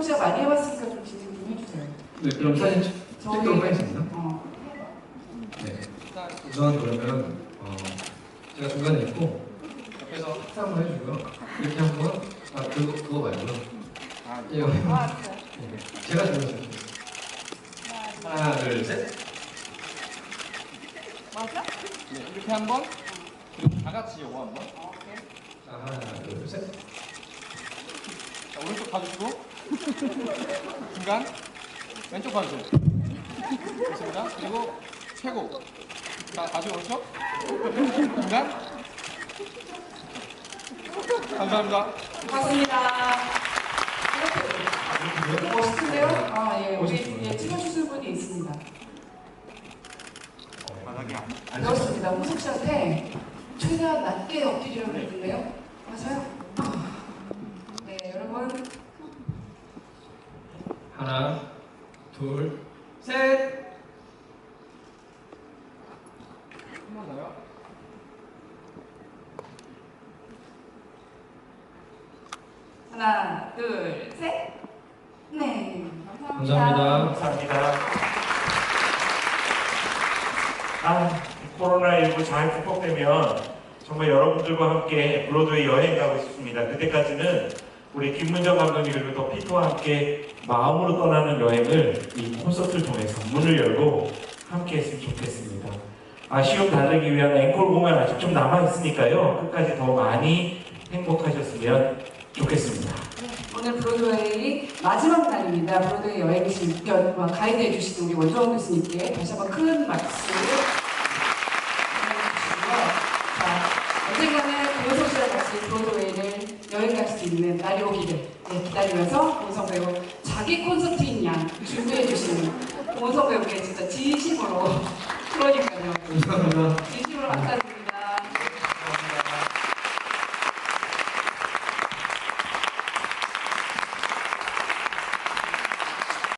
진짜 많이 해봤으니까 좀 진행 좀 해주세요. 네, 그럼 사진 찍- 저희- 찍도록 하겠습니다. 어, 네. 우선 그러면 어, 제가 중간에 있고 옆에서 합사 한번 해주고요. 이렇게 한번 아 그거 그거 말고요. 예, 아, 네. 제가 준비했어요. 하나, 둘, 셋. 맞아? 네, 이렇게 한 번, 그리고 다 같이 요거 한 번. 오케이. 자, 하나, 둘, 셋. 봐주시고, 중간, 왼쪽 봐주세요. 좋습니다. 그리고 최고. 자, 다시 오른쪽, 중간. 감사합니다. 고맙습니다. 멋있는데요? 아, 예, 우리 예, 찍어주실 분이 있습니다. 그렇습니다. 홍석 씨한테 최대한 낮게 엎드리라고 했는데요. 맞아요? 아. 네, 여러분. 하나, 둘, 셋. 한번 더요. 하나, 둘, 셋. 네, 감사합니다. 감사합니다. 감사합니다. 아, 코로나19 잘 극복되면 정말 여러분들과 함께 브로드웨이 여행 가고 싶습니다. 그때까지는 우리 김문정 감독님 그리고 더 피터와 함께 마음으로 떠나는 여행을 이 콘서트를 통해서 문을 열고 함께 했으면 좋겠습니다. 아쉬움 달래기 위한 앵콜 공연 아직 좀 남아있으니까요. 끝까지 더 많이 행복하셨으면 좋겠습니다. 오늘 브로드웨이 마지막 날입니다. 브로드웨이 여행신 연 가이드해 주신 우리 원정원 교수님께 다시 한번 큰 박수 보내주시고요. 자, 언젠가는 고효성 씨와 같이 브로드웨이를 여행 갈 수 있는 날이 오기를 네, 기다리면서 고효성 배우 자기 콘서트인 양 준비해 주시는 고효성 배우께 진짜 진심으로 그러니까요. 감사합니다. 진심으로 아까